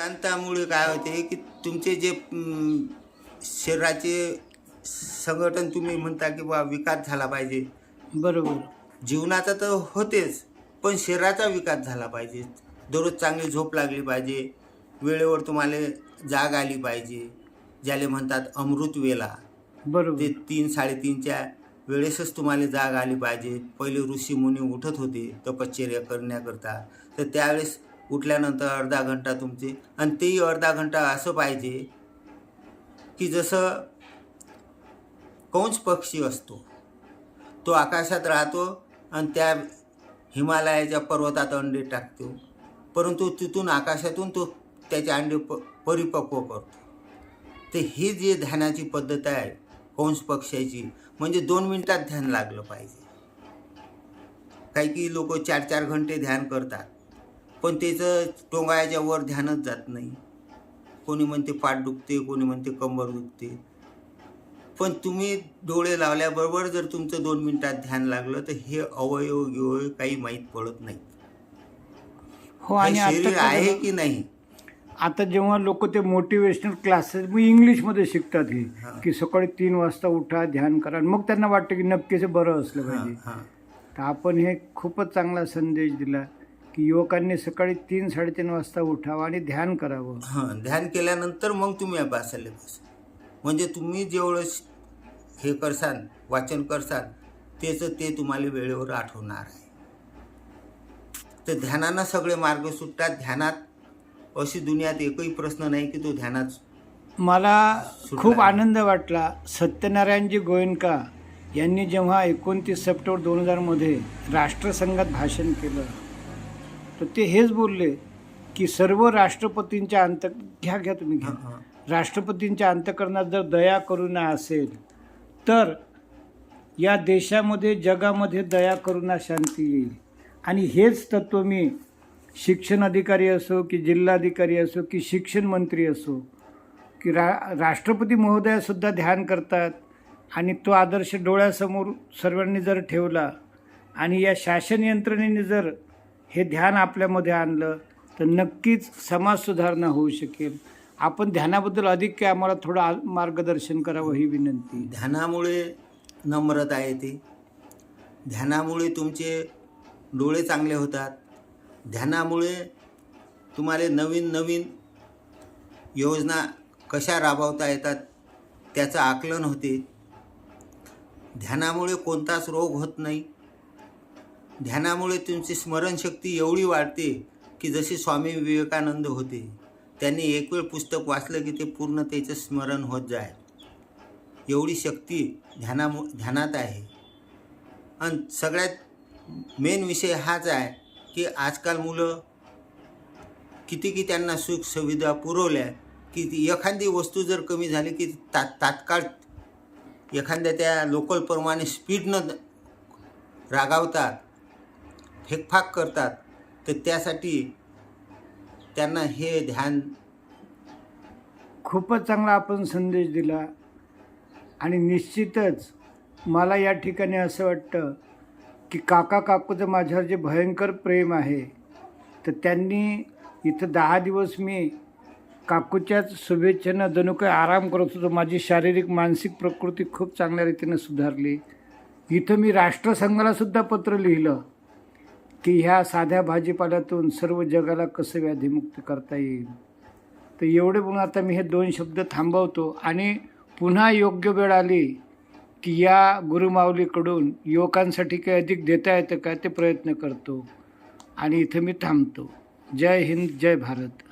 एकांतामुळे काय होते की तुमचे जे शरीराचे संघटन तुम्ही म्हणता की बा विकास झाला पाहिजे. बरोबर. जीवनाचा तर होतेच पण शरीराचा विकास झाला पाहिजे. दररोज चांगली झोप लागली पाहिजे वेळेवर तुम्हाला जाग आली पाहिजे ज्याले म्हणतात अमृत वेला. बरोबर. ते तीन साडेतीनच्या वेळेसच तुम्हाला जाग आली पाहिजे. पहिले ऋषी मुनी उठत होते तपश्चर्या करण्याकरता. तर त्यावेळेस उठल्यानंतर अर्धा घंटा तुमचे आणि तेही अर्धा घंटा असं पाहिजे की जसं कंस पक्षी असतो तो आकाशात राहतो आणि त्या हिमालयाच्या पर्वतात अंडे टाकतो. परंतु तिथून आकाशातून तो त्याचे अंडे प परिपक्व करतो. तर ही जी ध्यानाची पद्धत आहे कंस पक्ष्याची म्हणजे दोन मिनटात ध्यान लागलं पाहिजे. काही की लोक चार चार घंटे ध्यान करतात. पण त्याचं टोंगाळ्याच्या वर ध्यानच जात नाही. कोणी म्हणते पाठ दुखते कोणी म्हणते कंबर दुखते. पण तुम्ही डोळे लावल्याबरोबर जर तुमचं दोन मिनिटात ध्यान लागलं तर हे अवयव गिवयव काही माहीत पडत नाही हो आणि शरीर आहे की नाही? आता जेव्हा लोक ते मोटिवेशनल क्लासेस मग इंग्लिशमध्ये शिकतात हे. की सकाळी तीन वाजता उठा ध्यान करा. मग त्यांना वाटतं की नक्कीच बरं असलं पाहिजे. तर आपण हे खूपच चांगला संदेश दिला. की युवकांनी सकाळी तीन साडेतीन वाजता उठावं आणि ध्यान करावं. हां ध्यान केल्यानंतर मग तुम्ही अभ्यासाला बसा. म्हणजे तुम्ही जेवढं हे करसाल वाचन करसाल त्याचं ते तुम्हाला वेळेवर आठवणार आहे. तर ध्यानानं सगळे मार्ग सुटतात. ध्यानात अशी दुनियात एकही प्रश्न नाही की तो ध्यानात मला खूप. आनंद वाटला. सत्यनारायणजी गोयंका यांनी जेव्हा एकोणतीस सप्टेंबर दोन हजारमध्ये राष्ट्रसंघात भाषण केलं तर ते हेच बोलले की सर्व राष्ट्रपतींच्या अंत घ्या घ्या तुम्ही घ्या. राष्ट्रपतींच्या अंतकरणात जर दया करुणा असेल तर या देशामध्ये जगामध्ये दया करुणा शांती येईल आणि हेच तत्त्व मी शिक्षण अधिकारी असो की जिल्हाधिकारी असो की शिक्षण मंत्री असो की रा राष्ट्रपती महोदयासुद्धा ध्यान करतात आणि तो आदर्श डोळ्यासमोर सर्वांनी जर ठेवला आणि या शासन यंत्रणेने जर हे ध्यान आपल्यामध्ये आणलं तर नक्कीच समाज सुधारणा होऊ शकेल. आपण ध्यानाबद्दल अधिक काय आम्हाला थोडं मार्गदर्शन करावं ही विनंती. ध्यानामुळे नम्रता येते. ध्यानामुळे तुमचे डोळे चांगले होतात. ध्यानामुळे तुम्हाला नवीन नवीन योजना कशा राबवता येतात त्याचं आकलन होते. ध्यानामुळे कोणताच रोग होत नाही. ध्यानामुळे तुमची स्मरणशक्ती एवढी वाढते की जसे स्वामी विवेकानंद होते त्यांनी एक वेळ पुस्तक वाचलं की ते पूर्ण त्याचं स्मरण होत जाय. एवढी शक्ती ध्यानामु ध्यानात आहे. आणि सगळ्यात मेन विषय हाच आहे की आजकाल मुलं किती की त्यांना सुख सुविधा पुरवल्या की ती एखादी वस्तू जर कमी झाली की ता तात्काळ एखाद्या त्या लोकलप्रमाणे स्पीडनं रागावतात. फेकफाक करतात तर त्यासाठी त्यांना हे ध्यान खूपच चांगला आपण संदेश दिला. आणि निश्चितच मला या ठिकाणी असं वाटतं की काका काकूचं माझ्यावर जे भयंकर प्रेम आहे तर त्यांनी इथं दहा दिवस मी काकूच्याच शुभेच्छेनं जणू काही आराम करत होतो. माझी शारीरिक मानसिक प्रकृती खूप चांगल्या रीतीनं सुधारली. इथं मी राष्ट्रसंघालासुद्धा पत्र लिहिलं. की ह्या साध्या भाजीपाल्यातून सर्व जगाला कसं व्याधीमुक्त करता येईल? तर एवढे म्हणून आता मी हे दोन शब्द थांबवतो आणि पुन्हा योग्य वेळ आली की या गुरुमाऊलीकडून युवकांसाठी काही अधिक देता येतं का ते प्रयत्न करतो. आणि इथं मी थांबतो. जय हिंद जय भारत.